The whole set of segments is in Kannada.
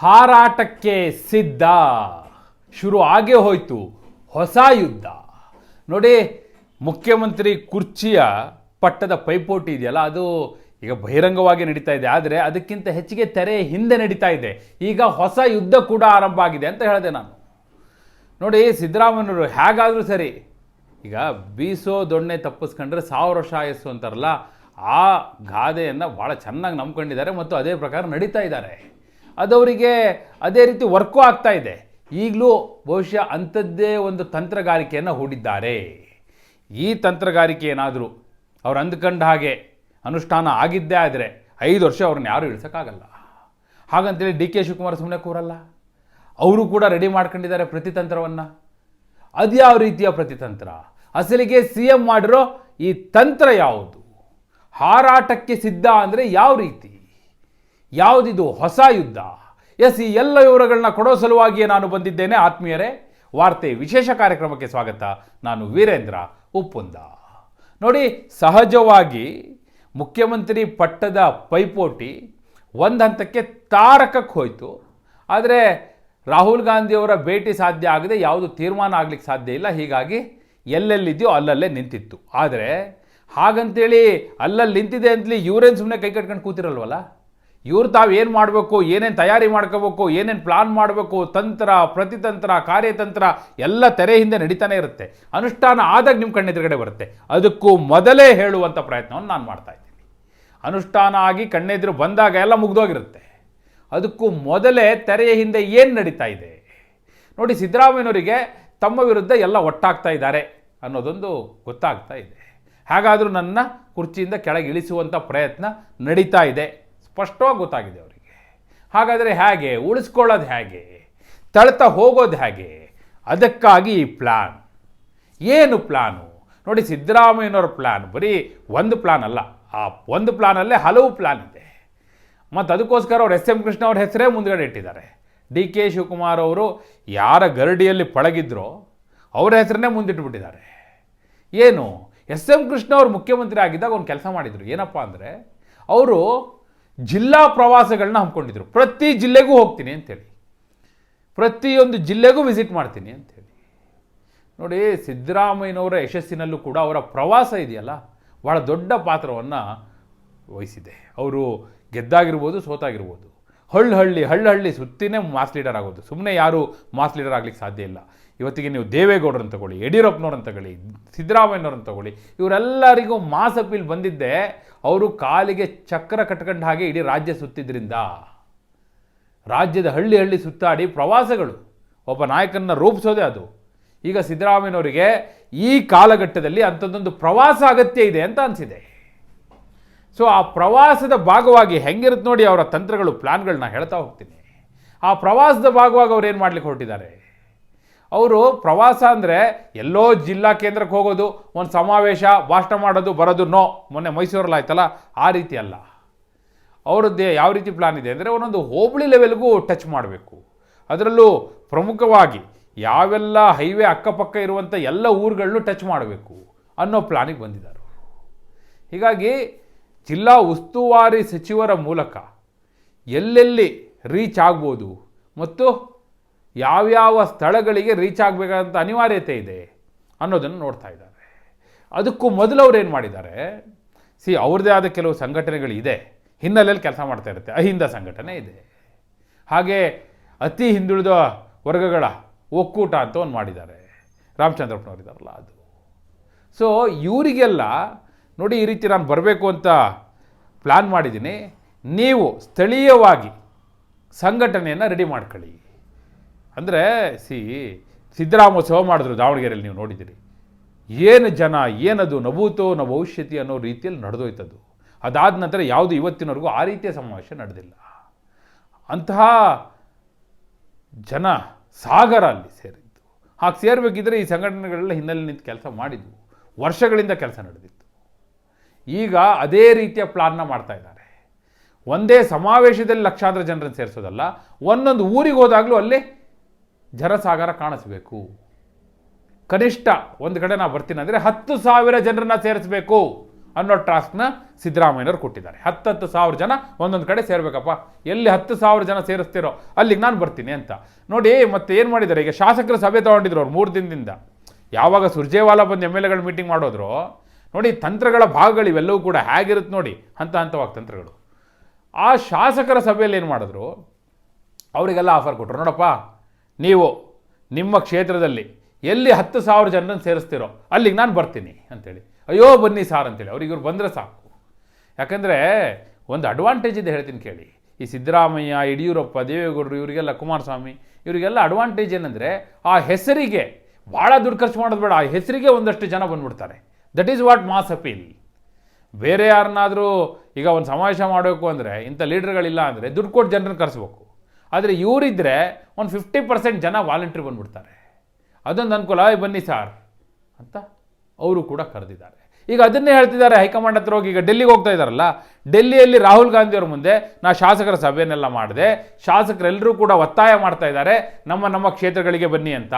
ಹಾರಾಟಕ್ಕೆ ಸಿದ್ಧ. ಶುರು ಆಗೇ ಹೋಯಿತು. ಹೊಸ ಯುದ್ಧ. ನೋಡಿ, ಮುಖ್ಯಮಂತ್ರಿ ಕುರ್ಚಿಯ ಪಟ್ಟದ ಪೈಪೋಟಿ ಇದೆಯಲ್ಲ, ಅದು ಈಗ ಬಹಿರಂಗವಾಗಿ ನಡೀತಾ ಇದೆ. ಆದರೆ ಅದಕ್ಕಿಂತ ಹೆಚ್ಚಿಗೆ ತೆರೆ ಹಿಂದೆ ನಡೀತಾ ಇದೆ. ಈಗ ಹೊಸ ಯುದ್ಧ ಕೂಡ ಆರಂಭ ಆಗಿದೆ ಅಂತ ಹೇಳಿದೆ ನಾನು. ನೋಡಿ ಸಿದ್ದರಾಮಯ್ಯವರು ಹೇಗಾದರೂ ಸರಿ, ಈಗ ಬೀಸೋ ದೊಣ್ಣೆ ತಪ್ಪಿಸ್ಕೊಂಡ್ರೆ ಸಾವಿರ ವರ್ಷ ಆಯಸ್ಸು ಅಂತಾರಲ್ಲ, ಆ ಗಾದೆಯನ್ನು ಭಾಳ ಚೆನ್ನಾಗಿ ನಂಬ್ಕೊಂಡಿದ್ದಾರೆ ಮತ್ತು ಅದೇ ಪ್ರಕಾರ ನಡೀತಾ ಇದ್ದಾರೆ. ಅದವರಿಗೆ ಅದೇ ರೀತಿ ವರ್ಕು ಆಗ್ತಾ ಇದೆ. ಈಗಲೂ ಬಹುಶಃ ಅಂಥದ್ದೇ ಒಂದು ತಂತ್ರಗಾರಿಕೆಯನ್ನು ಹೂಡಿದ್ದಾರೆ. ಈ ತಂತ್ರಗಾರಿಕೆ ಏನಾದರೂ ಅವ್ರು ಅಂದ್ಕೊಂಡ ಹಾಗೆ ಅನುಷ್ಠಾನ ಆಗಿದ್ದೇ ಆದರೆ ಐದು ವರ್ಷ ಅವ್ರನ್ನ ಯಾರೂ ಇಳಿಸೋಕ್ಕಾಗಲ್ಲ. ಹಾಗಂತೇಳಿ ಡಿ ಕೆ ಶಿವಕುಮಾರ್ ಸುಮ್ಮನೆ ಕೂರಲ್ಲ. ಅವರು ಕೂಡ ರೆಡಿ ಮಾಡ್ಕೊಂಡಿದ್ದಾರೆ ಪ್ರತಿತಂತ್ರವನ್ನು. ಅದು ಯಾವ ರೀತಿಯ ಪ್ರತಿತಂತ್ರ? ಅಸಲಿಗೆ ಸಿ ಎಂ ಮಾಡಿರೋ ಈ ತಂತ್ರ ಯಾವುದು? ಹಾರಾಟಕ್ಕೆ ಸಿದ್ಧ ಅಂದರೆ ಯಾವ ರೀತಿ? ಯಾವುದಿದು ಹೊಸ ಯುದ್ಧ? ಎಸ್, ಈ ಎಲ್ಲ ವಿವರಗಳನ್ನ ಕೊಡೋ ಸಲುವಾಗಿಯೇ ನಾನು ಬಂದಿದ್ದೇನೆ. ಆತ್ಮೀಯರೇ, ವಾರ್ತೆ ವಿಶೇಷ ಕಾರ್ಯಕ್ರಮಕ್ಕೆ ಸ್ವಾಗತ. ನಾನು ವೀರೇಂದ್ರ ಉಪ್ಪುಂದ. ನೋಡಿ, ಸಹಜವಾಗಿ ಮುಖ್ಯಮಂತ್ರಿ ಪಟ್ಟದ ಪೈಪೋಟಿ ಒಂದು ಹಂತಕ್ಕೆ ತಾರಕಕ್ಕೆ ಹೋಯಿತು. ಆದರೆ ರಾಹುಲ್ ಗಾಂಧಿಯವರ ಭೇಟಿ ಸಾಧ್ಯ ಆಗದೆ ಯಾವುದು ತೀರ್ಮಾನ ಆಗಲಿಕ್ಕೆ ಸಾಧ್ಯ ಇಲ್ಲ. ಹೀಗಾಗಿ ಎಲ್ಲೆಲ್ಲಿದೆಯೋ ಅಲ್ಲಲ್ಲೇ ನಿಂತಿತ್ತು. ಆದರೆ ಹಾಗಂತೇಳಿ ಅಲ್ಲಲ್ಲಿ ನಿಂತಿದೆ ಅಂತಲೇ ಇವರೇನು ಸುಮ್ಮನೆ ಕೈ ಕಟ್ಕೊಂಡು ಕೂತಿರಲ್ವಲ್ಲ? ಇವ್ರು ತಾವು ಏನು ಮಾಡಬೇಕು, ಏನೇನು ತಯಾರಿ ಮಾಡ್ಕೋಬೇಕು, ಏನೇನು ಪ್ಲಾನ್ ಮಾಡಬೇಕು, ತಂತ್ರ, ಪ್ರತಿತಂತ್ರ, ಕಾರ್ಯತಂತ್ರ ಎಲ್ಲ ತೆರೆ ಹಿಂದೆ ನಡೀತಾನೆ ಇರುತ್ತೆ. ಅನುಷ್ಠಾನ ಆದಾಗ ನಿಮ್ಮ ಕಣ್ಣೆದುರುಗಡೆ ಬರುತ್ತೆ. ಅದಕ್ಕೂ ಮೊದಲೇ ಹೇಳುವಂಥ ಪ್ರಯತ್ನವನ್ನು ನಾನು ಮಾಡ್ತಾ ಇದ್ದೀನಿ. ಅನುಷ್ಠಾನ ಆಗಿ ಕಣ್ಣೆದುರು ಬಂದಾಗ ಎಲ್ಲ ಮುಗ್ದೋಗಿರುತ್ತೆ. ಅದಕ್ಕೂ ಮೊದಲೇ ತೆರೆಯ ಹಿಂದೆ ಏನು ನಡೀತಾ ಇದೆ? ನೋಡಿ, ಸಿದ್ದರಾಮಯ್ಯನವರಿಗೆ ತಮ್ಮ ವಿರುದ್ಧ ಎಲ್ಲ ಒಟ್ಟಾಗ್ತಾ ಇದ್ದಾರೆ ಅನ್ನೋದೊಂದು ಗೊತ್ತಾಗ್ತಾ ಇದೆ. ಹಾಗಾದರೂ ನನ್ನ ಕುರ್ಚಿಯಿಂದ ಕೆಳಗೆ ಇಳಿಸುವಂಥ ಪ್ರಯತ್ನ ನಡೀತಾ ಇದೆ. ಸ್ಪಷ್ಟವಾಗಿ ಗೊತ್ತಾಗಿದೆ ಅವರಿಗೆ. ಹಾಗಾದರೆ ಹೇಗೆ? ಉಳಿಸ್ಕೊಳ್ಳೋದು ಹೇಗೆ? ತಳ್ತಾ ಹೋಗೋದು ಹೇಗೆ? ಅದಕ್ಕಾಗಿ ಈ ಪ್ಲ್ಯಾನ್ ಏನು ಪ್ಲ್ಯಾನು ನೋಡಿ, ಸಿದ್ದರಾಮಯ್ಯನವ್ರ ಪ್ಲ್ಯಾನ್ ಬರೀ ಒಂದು ಪ್ಲ್ಯಾನ್ ಅಲ್ಲ. ಆ ಒಂದು ಪ್ಲ್ಯಾನಲ್ಲೇ ಹಲವು ಪ್ಲ್ಯಾನ್ ಇದೆ. ಮತ್ತು ಅದಕ್ಕೋಸ್ಕರ ಅವ್ರು ಎಸ್ ಎಂ ಕೃಷ್ಣ ಅವ್ರ ಹೆಸರೇ ಮುಂದ್ಗಡೆ ಇಟ್ಟಿದ್ದಾರೆ. ಡಿ ಕೆ ಶಿವಕುಮಾರ್ ಅವರು ಯಾರ ಗರಡಿಯಲ್ಲಿ ಪಳಗಿದ್ರೋ ಅವರ ಹೆಸರನ್ನೇ ಮುಂದಿಟ್ಬಿಟ್ಟಿದ್ದಾರೆ. ಏನು? ಎಸ್ ಎಂ ಕೃಷ್ಣ ಅವರು ಮುಖ್ಯಮಂತ್ರಿ ಆಗಿದ್ದಾಗ ಒಂದು ಕೆಲಸ ಮಾಡಿದರು. ಏನಪ್ಪ ಅಂದರೆ, ಅವರು ಜಿಲ್ಲಾ ಪ್ರವಾಸಗಳನ್ನ ಹಮ್ಮಿಕೊಂಡಿದ್ರು. ಪ್ರತಿ ಜಿಲ್ಲೆಗೂ ಹೋಗ್ತೀನಿ ಅಂತೇಳಿ ಪ್ರತಿಯೊಂದು ಜಿಲ್ಲೆಗೂ ವಿಸಿಟ್ ಮಾಡ್ತೀನಿ ಅಂತೇಳಿ ನೋಡಿ, ಸಿದ್ದರಾಮಯ್ಯನವರ ಯಶಸ್ಸಿನಲ್ಲೂ ಕೂಡ ಅವರ ಪ್ರವಾಸ ಇದೆಯಲ್ಲ ಭಾಳ ದೊಡ್ಡ ಪಾತ್ರವನ್ನು ವಹಿಸಿದೆ. ಅವರು ಗೆದ್ದಾಗಿರ್ಬೋದು, ಸೋತಾಗಿರ್ಬೋದು. ಹಳ್ಳಿ ಹಳ್ಳಿ ಹಳ್ಳಿ ಹಳ್ಳಿ ಸುತ್ತಿನೇ ಮಾಸ್ ಲೀಡರ್ ಆಗೋದು. ಸುಮ್ಮನೆ ಯಾರು ಮಾಸ್ ಲೀಡರ್ ಆಗ್ಲಿಕ್ಕೆ ಸಾಧ್ಯ ಇಲ್ಲ. ಇವತ್ತಿಗೆ ನೀವು ದೇವೇಗೌಡರನ್ನು ತಗೊಳ್ಳಿ, ಯಡಿಯೂರಪ್ಪನವ್ರನ್ನ ತಗೊಳ್ಳಿ, ಸಿದ್ದರಾಮಯ್ಯನವ್ರನ್ನ ತಗೊಳ್ಳಿ, ಇವರೆಲ್ಲರಿಗೂ ಮಾಸ್ ಅಪೀಲ್ ಬಂದಿದ್ದೆ, ಅವರು ಕಾಲಿಗೆ ಚಕ್ರ ಕಟ್ಕೊಂಡು ಹಾಗೆ ಇಡೀ ರಾಜ್ಯ ಸುತ್ತಿದ್ರಿಂದ. ರಾಜ್ಯದ ಹಳ್ಳಿ ಹಳ್ಳಿ ಸುತ್ತಾಡಿ ಪ್ರವಾಸಗಳು, ಒಬ್ಬ ನಾಯಕನ ರೂಪಿಸೋದೇ ಅದು. ಈಗ ಸಿದ್ದರಾಮಯ್ಯನವರಿಗೆ ಈ ಕಾಲಘಟ್ಟದಲ್ಲಿ ಅಂಥದ್ದೊಂದು ಪ್ರವಾಸ ಅಗತ್ಯ ಇದೆ ಅಂತ ಅನಿಸಿದೆ. ಸೊ ಆ ಪ್ರವಾಸದ ಭಾಗವಾಗಿ ಹೆಂಗಿರುತ್ತೆ ನೋಡಿ ಅವರ ತಂತ್ರಗಳು ಪ್ಲ್ಯಾನ್ಗಳನ್ನ ಹೇಳ್ತಾ ಹೋಗ್ತೀನಿ. ಆ ಪ್ರವಾಸದ ಭಾಗವಾಗಿ ಅವ್ರು ಏನು ಮಾಡ್ಲಿಕ್ಕೆ ಹೊರಟಿದ್ದಾರೆ? ಅವರು ಪ್ರವಾಸ ಅಂದರೆ ಎಲ್ಲೋ ಜಿಲ್ಲಾ ಕೇಂದ್ರಕ್ಕೆ ಹೋಗೋದು, ಒಂದು ಸಮಾವೇಶ, ಭಾಷಣ ಮಾಡೋದು, ಬರೋದು, ನೋ. ಮೊನ್ನೆ ಮೈಸೂರಲ್ಲಿ ಆಯ್ತಲ್ಲ? ಆ ರೀತಿ ಅಲ್ಲ. ಅವರದ್ದೇ ಯಾವ ರೀತಿ ಪ್ಲಾನ್ ಇದೆ ಅಂದರೆ ಒಂದೊಂದು ಹೋಬಳಿ ಲೆವೆಲ್ಗೂ ಟಚ್ ಮಾಡಬೇಕು. ಅದರಲ್ಲೂ ಪ್ರಮುಖವಾಗಿ ಯಾವೆಲ್ಲ ಹೈವೇ ಅಕ್ಕಪಕ್ಕ ಇರುವಂಥ ಎಲ್ಲ ಊರುಗಳನ್ನು ಟಚ್ ಮಾಡಬೇಕು ಅನ್ನೋ ಪ್ಲಾನಿಗೆ ಬಂದಿದ್ದಾರೆ ಹೀಗಾಗಿ ಜಿಲ್ಲಾ ಉಸ್ತುವಾರಿ ಸಚಿವರ ಮೂಲಕ ಎಲ್ಲೆಲ್ಲಿ ರೀಚ್ ಆಗ್ಬೋದು ಮತ್ತು ಯಾವ್ಯಾವ ಸ್ಥಳಗಳಿಗೆ ರೀಚ್ ಆಗಬೇಕಾದಂಥ ಅನಿವಾರ್ಯತೆ ಇದೆ ಅನ್ನೋದನ್ನು ನೋಡ್ತಾ ಇದ್ದಾರೆ. ಅದಕ್ಕೂ ಮೊದಲು ಅವ್ರು ಏನು ಮಾಡಿದ್ದಾರೆ? ಸಿ, ಅವ್ರದ್ದೇ ಆದ ಕೆಲವು ಸಂಘಟನೆಗಳಿದೆ ಹಿನ್ನೆಲೆಯಲ್ಲಿ ಕೆಲಸ ಮಾಡ್ತಾ ಇರುತ್ತೆ. ಅಹಿಂದ ಸಂಘಟನೆ ಇದೆ. ಹಾಗೆ ಅತಿ ಹಿಂದುಳಿದ ವರ್ಗಗಳ ಒಕ್ಕೂಟ ಅಂತ ಒಂದು ಮಾಡಿದ್ದಾರೆ. ರಾಮಚಂದ್ರಪ್ಪನವರಿದ್ದಾರಲ್ಲ ಅದು. ಸೊ ಇವರಿಗೆಲ್ಲ ನೋಡಿ ಈ ರೀತಿ ನಾನು ಬರಬೇಕು ಅಂತ ಪ್ಲ್ಯಾನ್ ಮಾಡಿದ್ದೀನಿ. ನೀವು ಸ್ಥಳೀಯವಾಗಿ ಸಂಘಟನೆಯನ್ನು ರೆಡಿ ಮಾಡ್ಕೊಳ್ಳಿ. ಅಂದರೆ, ಸಿ ಸಿದ್ದರಾಮೋತ್ಸವ ಮಾಡಿದ್ರು ದಾವಣಗೆರೆಯಲ್ಲಿ ನೀವು ನೋಡಿದ್ದೀರಿ. ಏನು ಜನ, ಏನದು, ನಭೂತೋ, ನ ಭವಿಷ್ಯತಿ ಅನ್ನೋ ರೀತಿಯಲ್ಲಿ ನಡೆದೋಯ್ತದು ಅದಾದ ನಂತರ ಯಾವುದು ಇವತ್ತಿನವರೆಗೂ ಆ ರೀತಿಯ ಸಮಾವೇಶ ನಡೆದಿಲ್ಲ. ಅಂತಹ ಜನ ಸಾಗರ ಅಲ್ಲಿ ಸೇರಿದ್ದು. ಹಾಗೆ ಸೇರಬೇಕಿದ್ರೆ ಈ ಸಂಘಟನೆಗಳೆಲ್ಲ ಹಿನ್ನೆಲೆ ನಿಂತು ಕೆಲಸ ಮಾಡಿದ್ವು. ವರ್ಷಗಳಿಂದ ಕೆಲಸ ನಡೆದಿತ್ತು. ಈಗ ಅದೇ ರೀತಿಯ ಪ್ಲಾನ್ನ ಮಾಡ್ತಾ ಇದ್ದಾರೆ. ಒಂದೇ ಸಮಾವೇಶದಲ್ಲಿ ಲಕ್ಷಾಂತರ ಜನರನ್ನು ಸೇರಿಸೋದಲ್ಲ, ಒಂದೊಂದು ಊರಿಗೆ ಹೋದಾಗಲೂ ಅಲ್ಲಿ ಜನಸಾಗರ ಕಾಣಿಸ್ಬೇಕು. ಕನಿಷ್ಠ ಒಂದು ಕಡೆ ನಾವು ಬರ್ತೀನಿ ಅಂದರೆ ಹತ್ತು ಸಾವಿರ ಜನರನ್ನ ಸೇರಿಸಬೇಕು ಅನ್ನೋ ಟಾಸ್ಕ್ನ ಸಿದ್ದರಾಮಯ್ಯನವರು ಕೊಟ್ಟಿದ್ದಾರೆ. ಹತ್ತತ್ತು ಸಾವಿರ ಜನ ಒಂದೊಂದು ಕಡೆ ಸೇರಬೇಕಪ್ಪ. ಎಲ್ಲಿ ಹತ್ತು ಸಾವಿರ ಜನ ಸೇರಿಸ್ತಿರೋ ಅಲ್ಲಿಗೆ ನಾನು ಬರ್ತೀನಿ ಅಂತ. ನೋಡಿ, ಮತ್ತೆ ಏನು ಮಾಡಿದ್ದಾರೆ? ಈಗ ಶಾಸಕರ ಸಭೆ ತಗೊಂಡಿದ್ರು ಅವ್ರು ಮೂರು ದಿನದಿಂದ. ಯಾವಾಗ ಸುರ್ಜೇವಾಲ ಬಂದು ಎಂ ಎಲ್ ಮೀಟಿಂಗ್ ಮಾಡೋದ್ರು, ನೋಡಿ, ತಂತ್ರಗಳ ಭಾಗಗಳು ಇವೆಲ್ಲವೂ ಕೂಡ ಹೇಗಿರುತ್ತೆ ನೋಡಿ, ಹಂತ ಹಂತವಾಗಿ ತಂತ್ರಗಳು. ಆ ಶಾಸಕರ ಸಭೆಯಲ್ಲಿ ಏನು ಮಾಡಿದ್ರು? ಅವರಿಗೆಲ್ಲ ಆಫರ್ ಕೊಟ್ಟರು ನೋಡಪ್ಪ ನೀವು ನಿಮ್ಮ ಕ್ಷೇತ್ರದಲ್ಲಿ ಎಲ್ಲಿ ಹತ್ತು ಸಾವಿರ ಜನರನ್ನು ಸೇರಿಸ್ತಿರೋ ಅಲ್ಲಿಗೆ ನಾನು ಬರ್ತೀನಿ ಅಂತೇಳಿ. ಅಯ್ಯೋ, ಬನ್ನಿ ಸಾರ್ ಅಂತೇಳಿ. ಅವ್ರಿಗೆ ಇವ್ರು ಬಂದರೆ ಸಾಕು. ಯಾಕಂದರೆ ಒಂದು ಅಡ್ವಾಂಟೇಜ್ ಇದೆ ಹೇಳ್ತೀನಿ ಕೇಳಿ. ಈ ಸಿದ್ದರಾಮಯ್ಯ, ಯಡಿಯೂರಪ್ಪ, ದೇವೇಗೌಡರು, ಇವರಿಗೆಲ್ಲ ಕುಮಾರಸ್ವಾಮಿ, ಇವರಿಗೆಲ್ಲ ಅಡ್ವಾಂಟೇಜ್ ಏನಂದರೆ ಆ ಹೆಸರಿಗೆ ಭಾಳ ದುಡ್ಡು ಖರ್ಚು ಮಾಡೋದು ಬೇಡ. ಆ ಹೆಸರಿಗೆ ಒಂದಷ್ಟು ಜನ ಬಂದ್ಬಿಡ್ತಾರೆ. That is what mass appeal ಬೇರೆ ಯಾರನ್ನಾದರೂ ಈಗ ಒಂದು ಸಮಾವೇಶ ಮಾಡಬೇಕು ಅಂದರೆ ಇಂಥ ಲೀಡರ್ಗಳಿಲ್ಲ ಅಂದರೆ ದುಡ್ಡು ಕೊಟ್ಟು ಜನರನ್ನು ಕರೆಸ್ಬೇಕು. ಆದರೆ ಇವರಿದ್ದರೆ ಒಂದು ಫಿಫ್ಟಿ ಪರ್ಸೆಂಟ್ ಜನ ವಾಲಂಟ್ರಿ ಬಂದ್ಬಿಡ್ತಾರೆ. ಅದೊಂದು ಅನುಕೂಲ, ಆಯ್ ಬನ್ನಿ ಸಾರ್ ಅಂತ ಅವರು ಕೂಡ ಕರೆದಿದ್ದಾರೆ. ಈಗ ಅದನ್ನೇ ಹೇಳ್ತಿದ್ದಾರೆ ಹೈಕಮಾಂಡ್ ಹತ್ರ ಹೋಗಿ, ಈಗ ಡೆಲ್ಲಿಗೆ ಹೋಗ್ತಾ ಇದ್ದಾರಲ್ಲ, ಡೆಲ್ಲಿಯಲ್ಲಿ ರಾಹುಲ್ ಗಾಂಧಿ ಅವರ ಮುಂದೆ ನಾ ಶಾಸಕರ ಸಭೆಯನ್ನೆಲ್ಲ ಮಾಡಿದೆ, ಶಾಸಕರೆಲ್ಲರೂ ಕೂಡ ಒತ್ತಾಯ ಮಾಡ್ತಾ ಇದ್ದಾರೆ, ನಮ್ಮ ನಮ್ಮ ಕ್ಷೇತ್ರಗಳಿಗೆ ಬನ್ನಿ ಅಂತ.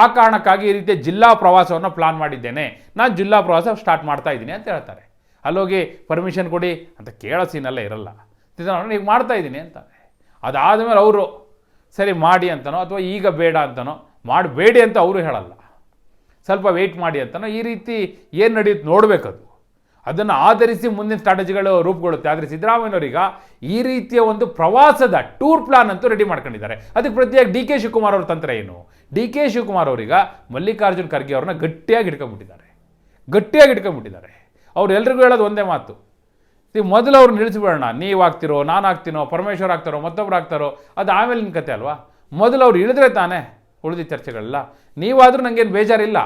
ಆ ಕಾರಣಕ್ಕಾಗಿ ಈ ರೀತಿಯ ಜಿಲ್ಲಾ ಪ್ರವಾಸವನ್ನು ಪ್ಲಾನ್ ಮಾಡಿದ್ದೇನೆ. ನಾನು ಜಿಲ್ಲಾ ಪ್ರವಾಸ ಸ್ಟಾರ್ಟ್ ಮಾಡ್ತಾ ಇದ್ದೀನಿ ಅಂತ ಹೇಳ್ತಾರೆ. ಅಲ್ಲೋಗಿ ಪರ್ಮಿಷನ್ ಕೊಡಿ ಅಂತ ಕೇಳೋ ಸೀನೆಲ್ಲ ಇರಲ್ಲ. ಈಗ ಮಾಡ್ತಾ ಇದ್ದೀನಿ ಅಂತಾರೆ. ಅದಾದಮೇಲೆ ಅವರು ಸರಿ ಮಾಡಿ ಅಂತನೋ ಅಥವಾ ಈಗ ಬೇಡ ಅಂತನೋ ಮಾಡಬೇಡಿ ಅಂತ ಅವರು ಹೇಳಲ್ಲ. ಸ್ವಲ್ಪ ವೆಯ್ಟ್ ಮಾಡಿ ಅಂತನೋ ಈ ರೀತಿ ಏನು ನಡೆಯುತ್ತೆ ನೋಡಬೇಕದು. ಅದನ್ನು ಆಧರಿಸಿ ಮುಂದಿನ ಸ್ಟ್ರಾಟಜಿಗಳು ರೂಪುಗೊಳ್ಳುತ್ತೆ. ಆದರೆ ಸಿದ್ದರಾಮಯ್ಯನವರೀಗ ಈ ರೀತಿಯ ಒಂದು ಪ್ರವಾಸದ ಟೂರ್ ಪ್ಲಾನ್ ಅಂತೂ ರೆಡಿ ಮಾಡ್ಕೊಂಡಿದ್ದಾರೆ. ಅದಕ್ಕೆ ಪ್ರತಿಯಾಗಿ ಡಿ ಕೆ ಶಿವಕುಮಾರ್ ಅವ್ರ ತಂತ್ರ ಏನು? ಡಿ ಕೆ ಶಿವಕುಮಾರ್ ಅವರೀಗ ಮಲ್ಲಿಕಾರ್ಜುನ್ ಖರ್ಗೆ ಅವ್ರನ್ನ ಗಟ್ಟಿಯಾಗಿ ಹಿಡ್ಕೊಂಡ್ಬಿಟ್ಟಿದ್ದಾರೆ. ಗಟ್ಟಿಯಾಗಿ ಹಿಡ್ಕೊಂಡ್ಬಿಟ್ಟಿದ್ದಾರೆ. ಅವ್ರು ಎಲ್ರಿಗೂ ಹೇಳೋದು ಒಂದೇ ಮಾತು. ಮೊದಲು ಅವ್ರು ನಿಲ್ಲಿಸ್ಬಿಡೋಣ. ನೀವು ಆಗ್ತಿರೋ ನಾನು ಆಗ್ತೀನೋ ಪರಮೇಶ್ವರ್ ಆಗ್ತಾರೋ, ಮತ್ತೊಬ್ರು ಆಗ್ತಾರೋ, ಅದು ಆಮೇಲಿನ ಕತೆ ಅಲ್ವಾ? ಮೊದಲು ಅವ್ರು ಇಳಿದ್ರೆ ತಾನೇ ಉಳಿದ ಚರ್ಚೆಗಳೆಲ್ಲ. ನೀವಾದರೂ ನನಗೇನು ಬೇಜಾರಿಲ್ಲ.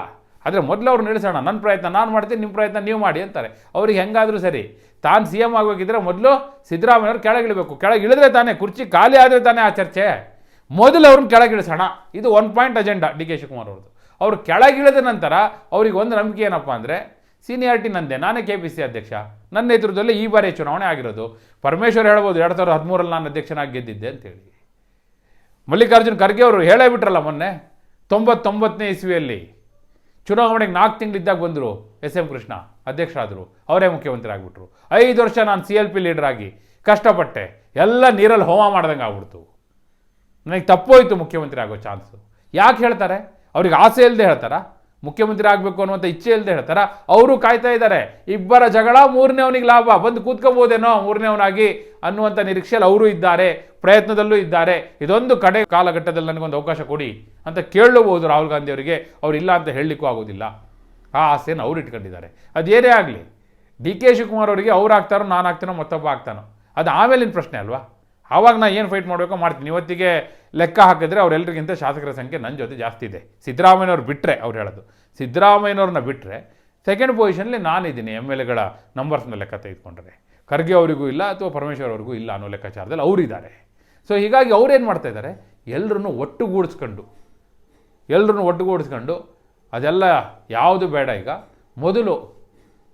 ಆದರೆ ಮೊದಲು ಅವ್ರು ನಿಲ್ಲಿಸೋಣ. ನನ್ನ ಪ್ರಯತ್ನ, ನಾನು ಮಾಡ್ತೀನಿ ನಿಮ್ಮ ಪ್ರಯತ್ನ, ನೀವು ಮಾಡಿ ಅಂತಾರೆ. ಅವ್ರಿಗೆ ಹೆಂಗಾದರೂ ಸರಿ. ತಾನು ಸಿ ಎಂ ಆಗಬೇಕಿದ್ರೆ ಮೊದಲು ಸಿದ್ದರಾಮಯ್ಯವ್ರು ಕೆಳಗಿಳಿಬೇಕು ಕೆಳಗೆ ಇಳಿದ್ರೆ ತಾನೇ, ಕುರ್ಚಿ ಖಾಲಿ ಆದರೆ ತಾನೇ ಆ ಚರ್ಚೆ. ಮೊದಲು ಅವ್ರನ್ನ ಕೆಳಗಿಳಿಸೋಣ ಇದು one point agenda D K Shivakumar ಅವ್ರದ್ದು. ಅವ್ರು ಕೆಳಗಿಳಿದ ನಂತರ ಅವ್ರಿಗೆ ಒಂದು ನಂಬಿಕೆ ಏನಪ್ಪ ಅಂದರೆ ಸೀನಿಯಾರಿಟಿ ನಂದೆ. ನಾನೇ ಕೆ ಪಿ ಸಿ ಅಧ್ಯಕ್ಷ. ನನ್ನ ನೇತೃತ್ವದಲ್ಲಿ ಈ ಬಾರಿ ಚುನಾವಣೆ ಆಗಿರೋದು. ಪರಮೇಶ್ವರ್ ಹೇಳ್ಬೋದು, ಎರಡು ಸಾವಿರದ ಹದಿಮೂರಲ್ಲಿ ನಾನು ಅಧ್ಯಕ್ಷನಾಗಿ ಗೆದ್ದಿದ್ದೆ ಅಂತೇಳಿ. ಮಲ್ಲಿಕಾರ್ಜುನ್ ಖರ್ಗೆ ಅವರು ಹೇಳೇ ಬಿಟ್ರಲ್ಲ ಮೊನ್ನೆ? ತೊಂಬತ್ತೊಂಬತ್ತನೇ ಇಸ್ವಿಯಲ್ಲಿ. ಚುನಾವಣೆಗೆ ನಾಲ್ಕು ತಿಂಗಳಿದ್ದಾಗ ಬಂದರು ಎಸ್ ಎಂ ಕೃಷ್ಣ, ಅಧ್ಯಕ್ಷರಾದರು. ಅವರೇ ಮುಖ್ಯಮಂತ್ರಿ ಆಗಿಬಿಟ್ರು ಐದು ವರ್ಷ ನಾನು ಸಿ ಎಲ್ ಪಿ ಲೀಡರ್ ಆಗಿ ಕಷ್ಟಪಟ್ಟೆ. ಎಲ್ಲ ನೀರಲ್ಲಿ ಹೋಮ ಮಾಡ್ದಂಗೆ ಆಗ್ಬಿಡ್ತು. ನನಗೆ ತಪ್ಪೋಯ್ತು ಮುಖ್ಯಮಂತ್ರಿ ಆಗೋ ಚಾನ್ಸು. ಯಾಕೆ ಹೇಳ್ತಾರೆ? ಅವ್ರಿಗೆ ಆಸೆ ಇಲ್ಲದೆ ಹೇಳ್ತಾರಾ? ಮುಖ್ಯಮಂತ್ರಿ ಆಗಬೇಕು ಅನ್ನುವಂಥ ಇಚ್ಛೆ ಇಲ್ಲದೆ ಹೇಳ್ತಾರ. ಅವರು ಕಾಯ್ತಾ ಇದ್ದಾರೆ. ಇಬ್ಬರ ಜಗಳ, ಮೂರನೇ ಅವನಿಗೆ ಲಾಭ. ಬಂದು ಕೂತ್ಕೋಬೋದೇನೋ ಮೂರನೇವನಾಗಿ ಅನ್ನುವಂಥ ನಿರೀಕ್ಷೆಯಲ್ಲಿ ಅವರು ಇದ್ದಾರೆ, ಪ್ರಯತ್ನದಲ್ಲೂ ಇದ್ದಾರೆ. ಇದೊಂದು ಕಡೆ ಕಾಲಘಟ್ಟದಲ್ಲಿ ನನಗೊಂದು ಅವಕಾಶ ಕೊಡಿ ಅಂತ ಕೇಳಬಹುದು ರಾಹುಲ್ ಗಾಂಧಿ ಅವರಿಗೆ. ಅವ್ರು ಇಲ್ಲ ಅಂತ ಹೇಳಲಿಕ್ಕೂ ಆಗೋದಿಲ್ಲ. ಆ ಆಸೆಯನ್ನು ಅವ್ರು ಇಟ್ಕೊಂಡಿದ್ದಾರೆ. ಅದೇನೇ ಆಗಲಿ, ಡಿ ಕೆ ಶಿವಕುಮಾರ್ ಅವರಿಗೆ ಅವ್ರು ಆಗ್ತಾರೋ, ನಾನು ಆಗ್ತಾನೋ, ಮತ್ತೊಬ್ಬ ಆಗ್ತಾನೋ. ಅದು ಆಮೇಲಿನ ಪ್ರಶ್ನೆ ಅಲ್ವಾ? ಆವಾಗ ನಾನು ಏನು ಫೈಟ್ ಮಾಡಬೇಕೋ ಮಾಡ್ತೀನಿ. ಇವತ್ತಿಗೆ ಲೆಕ್ಕ ಹಾಕಿದ್ರೆ ಅವರೆಲ್ಲರಿಗಿಂತ ಶಾಸಕರ ಸಂಖ್ಯೆ ನನ್ನ ಜೊತೆ ಜಾಸ್ತಿ ಇದೆ. ಸಿದ್ದರಾಮಯ್ಯನವ್ರು ಬಿಟ್ಟರೆ ಅವ್ರು ಹೇಳೋದು. ಸಿದ್ದರಾಮಯ್ಯನವ್ರನ್ನ ಬಿಟ್ಟರೆ ಸೆಕೆಂಡ್ ಪೊಸಿಷನಲ್ಲಿ ನಾನಿದ್ದೀನಿ ಎಂ ಎಲ್ ಎಗಳ ನಂಬರ್ಸ್ನ ಲೆಕ್ಕ ತೆಗೆದುಕೊಂಡ್ರೆ. ಖರ್ಗೆ ಅವರಿಗೂ ಇಲ್ಲ ಅಥವಾ ಪರಮೇಶ್ವರ್ ಅವ್ರಿಗೂ ಇಲ್ಲ ಅನ್ನೋ ಲೆಕ್ಕಾಚಾರದಲ್ಲಿ ಅವರಿದ್ದಾರೆ. ಸೊ ಹೀಗಾಗಿ ಅವ್ರೇನು ಮಾಡ್ತಾ ಇದ್ದಾರೆ? ಎಲ್ಲರನ್ನು ಒಟ್ಟುಗೂಡಿಸ್ಕೊಂಡು ಎಲ್ಲರನ್ನು ಒಟ್ಟುಗೂಡಿಸ್ಕೊಂಡು ಅದೆಲ್ಲ ಯಾವುದು ಬೇಡ ಈಗ. ಮೊದಲು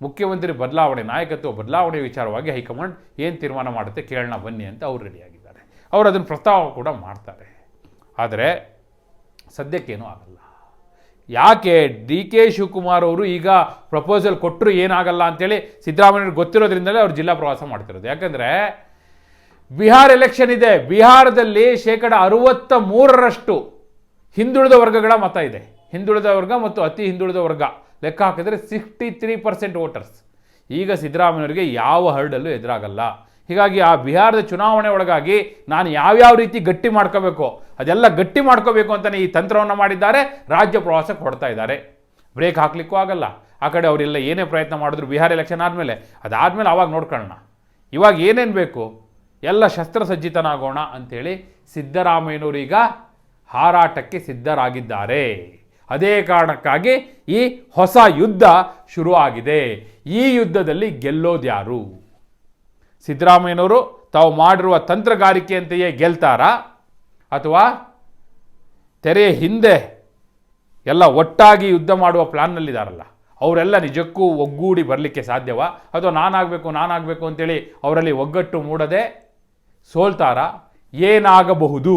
ಮುಖ್ಯಮಂತ್ರಿ ಬದಲಾವಣೆ, ನಾಯಕತ್ವ ಬದಲಾವಣೆ ವಿಚಾರವಾಗಿ ಹೈಕಮಾಂಡ್ ಏನು ತೀರ್ಮಾನ ಮಾಡುತ್ತೆ ಕೇಳೋಣ ಬನ್ನಿ ಅಂತ ಅವ್ರು ರೆಡಿಯಾಗಿದ್ದಾರೆ ಅವರು ಅದನ್ನು ಪ್ರಸ್ತಾವ ಕೂಡ ಮಾಡ್ತಾರೆ. ಆದರೆ ಸದ್ಯಕ್ಕೇನೂ ಆಗಲ್ಲ. ಯಾಕೆ ಡಿ ಕೆ ಶಿವಕುಮಾರ್ ಅವರು ಈಗ ಪ್ರಪೋಸಲ್ ಕೊಟ್ಟರು ಏನಾಗಲ್ಲ ಅಂತೇಳಿ ಸಿದ್ದರಾಮಯ್ಯವ್ರಿಗೆ ಗೊತ್ತಿರೋದ್ರಿಂದಲೇ ಅವ್ರು ಜಿಲ್ಲಾ ಪ್ರವಾಸ ಮಾಡ್ತಿರೋದು. ಯಾಕಂದರೆ ಬಿಹಾರ್ ಎಲೆಕ್ಷನ್ ಇದೆ. ಬಿಹಾರದಲ್ಲಿ ಶೇಕಡ ಅರುವತ್ತ ಮೂರರಷ್ಟು ಹಿಂದುಳಿದ ವರ್ಗಗಳ ಮತ ಇದೆ. ಹಿಂದುಳಿದ ವರ್ಗ ಮತ್ತು ಅತಿ ಹಿಂದುಳಿದ ವರ್ಗ. ಲೆಕ್ಕ ಹಾಕಿದರೆ ಸಿಕ್ಸ್ಟಿ ತ್ರೀ ಪರ್ಸೆಂಟ್ ವೋಟರ್ಸ್ ಈಗ ಸಿದ್ದರಾಮಯ್ಯವರಿಗೆ ಯಾವ ಹರ್ಡಲ್ಲೂ ಎದುರಾಗಲ್ಲ. ಹೀಗಾಗಿ ಆ ಬಿಹಾರದ ಚುನಾವಣೆ ಒಳಗಾಗಿ ನಾನು ಯಾವ್ಯಾವ ರೀತಿ ಗಟ್ಟಿ ಮಾಡ್ಕೋಬೇಕು, ಅದೆಲ್ಲ ಗಟ್ಟಿ ಮಾಡ್ಕೋಬೇಕು ಅಂತಲೇ ಈ ತಂತ್ರವನ್ನು ಮಾಡಿದ್ದಾರೆ, ರಾಜ್ಯ ಪ್ರವಾಸಕ್ಕೆ ಹೊಡ್ತಾ ಇದ್ದಾರೆ. ಬ್ರೇಕ್ ಹಾಕ್ಲಿಕ್ಕೂ ಆಗಲ್ಲ. ಆ ಕಡೆ ಅವರೆಲ್ಲ ಏನೇ ಪ್ರಯತ್ನ ಮಾಡಿದ್ರು ಬಿಹಾರ ಎಲೆಕ್ಷನ್ ಆದಮೇಲೆ, ಅದಾದಮೇಲೆ ಆವಾಗ ನೋಡ್ಕೊಳ್ಳೋಣ. ಇವಾಗ ಏನೇನು ಬೇಕು? ಎಲ್ಲ ಶಸ್ತ್ರಸಜ್ಜಿತನಾಗೋಣ ಅಂಥೇಳಿ ಸಿದ್ದರಾಮಯ್ಯನವರೀಗ ಹಾರಾಟಕ್ಕೆ ಸಿದ್ಧರಾಗಿದ್ದಾರೆ. ಅದೇ ಕಾರಣಕ್ಕಾಗಿ ಈ ಹೊಸ ಯುದ್ಧ ಶುರು ಆಗಿದೆ ಈ ಯುದ್ಧದಲ್ಲಿ ಗೆಲ್ಲೋದ್ಯಾರು ಸಿದ್ದರಾಮಯ್ಯನವರು ತಾವು ಮಾಡಿರುವ ತಂತ್ರಗಾರಿಕೆಯಂತೆಯೇ ಗೆಲ್ತಾರಾ? ಅಥವಾ ತೆರೆಯ ಹಿಂದೆ ಎಲ್ಲ ಒಟ್ಟಾಗಿ ಯುದ್ಧ ಮಾಡುವ ಪ್ಲಾನ್ನಲ್ಲಿದ್ದಾರಲ್ಲ ಅವರೆಲ್ಲ ನಿಜಕ್ಕೂ ಒಗ್ಗೂಡಿ ಬರಲಿಕ್ಕೆ ಸಾಧ್ಯವಾ? ಅಥವಾ ನಾನಾಗಬೇಕು ನಾನಾಗಬೇಕು ಅಂತೇಳಿ ಅವರಲ್ಲಿ ಒಗ್ಗಟ್ಟು ಮೂಡದೆ ಸೋಲ್ತಾರಾ? ಏನಾಗಬಹುದು?